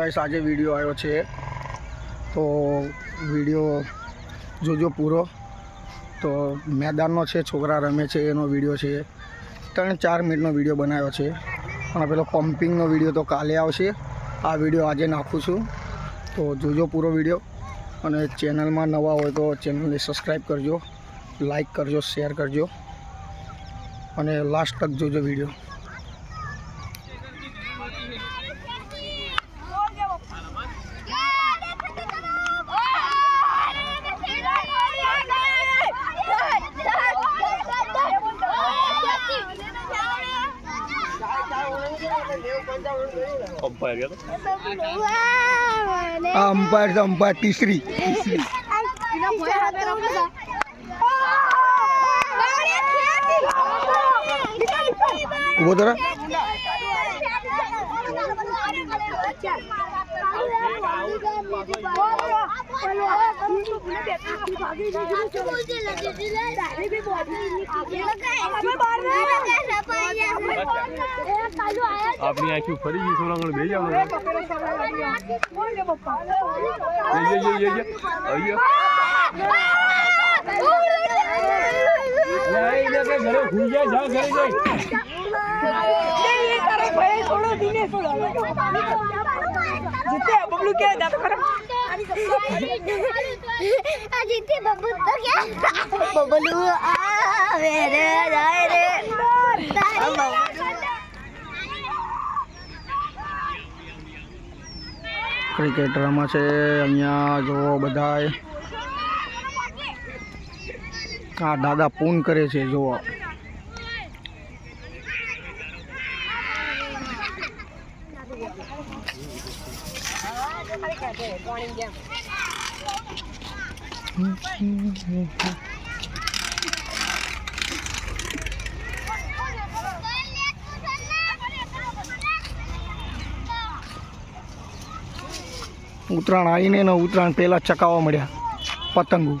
Guys આજે video આવ્યો છે. તો વીડિયો જોજો પૂરો. તો મેદાનનો છે, છોકરા રમે છે, એનો વીડિયો છે. ત્રણ ચાર મિનિટનો વીડિયો બનાવ્યો છે. અને પેલો પમ્પિંગનો વીડિયો તો કાલે આવશે. આ વીડિયો આજે નાખું છું. તો જોજો પૂરો વીડિયો અને ચેનલમાં નવા હોય તો ચેનલને સબસ્ક્રાઈબ કરજો. લાઈક કરજો શેર કરજો. અને લાસ્ટ તક જોજો વીડિયો અમ્પાયર તો અંપાયર તીસરી ઊભો અમ્પાયર તીસરી ઊભો તો રહે. આપણી આખી ફરી ગઈ સોલાંગણ બે જાવ ઘરે ભૂલ જાય જા ઘરે જાય. જીતે બબુ તો ક્યાં? બબલુ આવે રે જાય રે. ક્રિકેટ રમે છે. અહીંયા જુઓ બધાય આ દાદા પૂન કરે છે જુઓ. ઉત્તરાયણ આવીને ને ઉત્તરાયણ પહેલાં ચકાવવા મળ્યા. પતંગો.